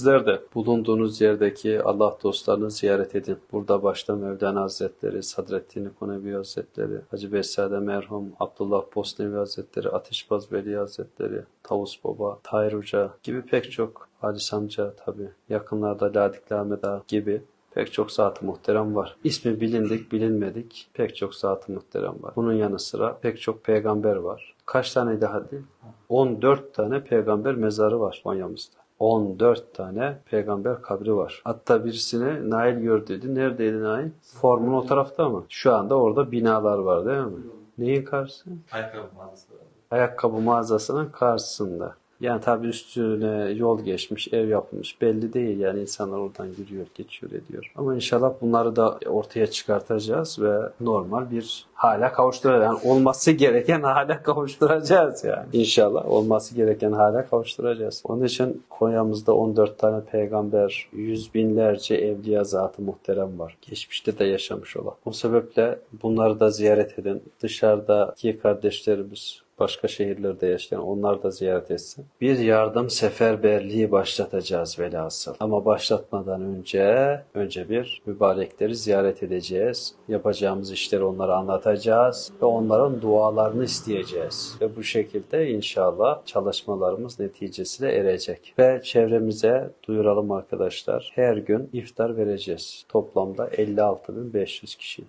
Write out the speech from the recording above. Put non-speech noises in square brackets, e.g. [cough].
Sizler de bulunduğunuz yerdeki Allah dostlarını ziyaret edin. Burada başta Mevlana Hazretleri, Sadreddin Konevi Hazretleri, Hacı Besade merhum, Abdullah Bosnevi Hazretleri, Ateşbaz Veli Hazretleri, Tavus Baba, Tahir Hoca gibi pek çok Halis amca tabi yakınlarda Ladik Ağa gibi pek çok zat-ı muhterem var. İsmi bilindik, bilinmedik pek çok zat-ı muhterem var. Bunun yanı sıra pek çok peygamber var. Kaç tane daha değil? 14 tane peygamber mezarı var Konya'mızda. 14 tane peygamber kabri var. Hatta birisine Nail gör dedi. Neredeydi Nail? Formun o tarafta mı? Şu anda orada binalar var değil mi? Neyin karşısı? Ayakkabı mağazası. Ayakkabı mağazasının karşısında. Yani tabii üstüne yol geçmiş, ev yapılmış. Belli değil yani insanlar oradan yürüyor, geçiyor, ediyor. Ama inşallah bunları da ortaya çıkartacağız ve normal bir hale kavuşturacağız. Yani olması gereken hale [laughs] kavuşturacağız yani. İnşallah olması gereken hale kavuşturacağız. Onun için Konya'mızda 14 tane peygamber, yüz binlerce evliya zatı muhterem var. Geçmişte de yaşamış olan. O sebeple bunları da ziyaret edin. Dışarıdaki kardeşlerimiz, başka şehirlerde yaşayan onlar da ziyaret etsin. Bir yardım seferberliği başlatacağız velhasıl. Ama başlatmadan önce önce bir mübarekleri ziyaret edeceğiz. Yapacağımız işleri onlara anlatacağız ve onların dualarını isteyeceğiz. Ve bu şekilde inşallah çalışmalarımız neticesine erecek. Ve çevremize duyuralım arkadaşlar. Her gün iftar vereceğiz. Toplamda 56.500 kişi.